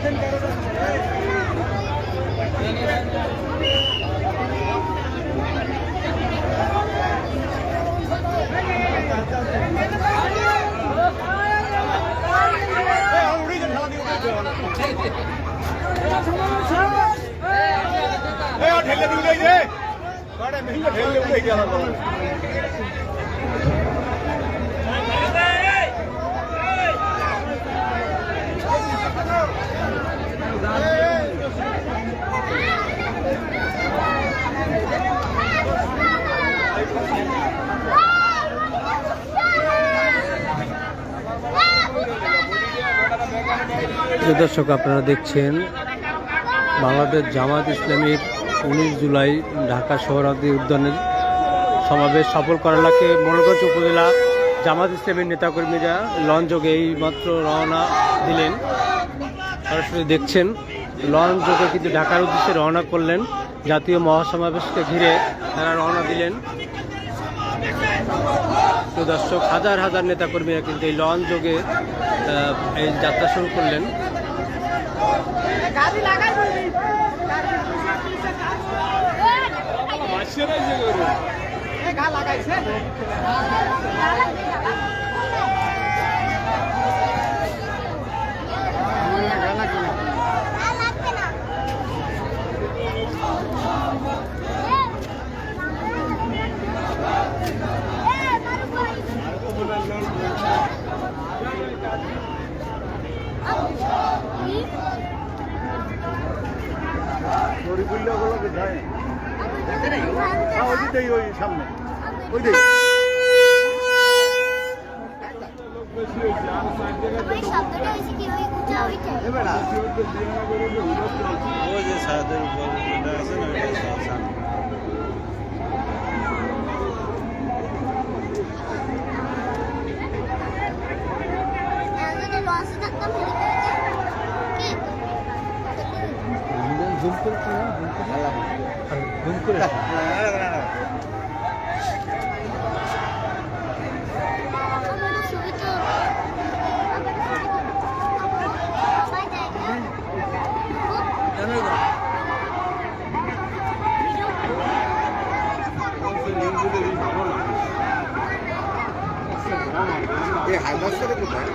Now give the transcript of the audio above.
ઠેલે દૂધ લઈ જાય મેં ઠેલે દૂધ લઈ ગયા দর্শক, আপনারা দেখছেন বাংলাদেশ জামাত ইসলামীর উনিশ জুলাই ঢাকা শহরাদি উদ্যানের সমাবেশ সফল করালাকে মোড়লগঞ্জ উপজেলা জামাত ইসলামীর নেতাকর্মীরা লঞ্চযোগে এই মাত্র রওনা দিলেন। সরাসরি দেখছেন, লঞ্চ যোগে কিন্তু ঢাকার উদ্দেশ্যে রওনা করলেন। জাতীয় মহাসমাবেশকে ঘিরে তারা রওনা দিলেন। তো দর্শক হাজার হাজার নেতাকর্মীরা কিন্তু এই লঞ্চ যোগে এই যাত্রা শুরু করলেন। লাগাইছে। ওই শব্দটা হয়েছে কি ওই ওইটা ওই যে সাদের উপর আছে না জুম করে জুম করে? এই হাইমাস্টারে কোথায়?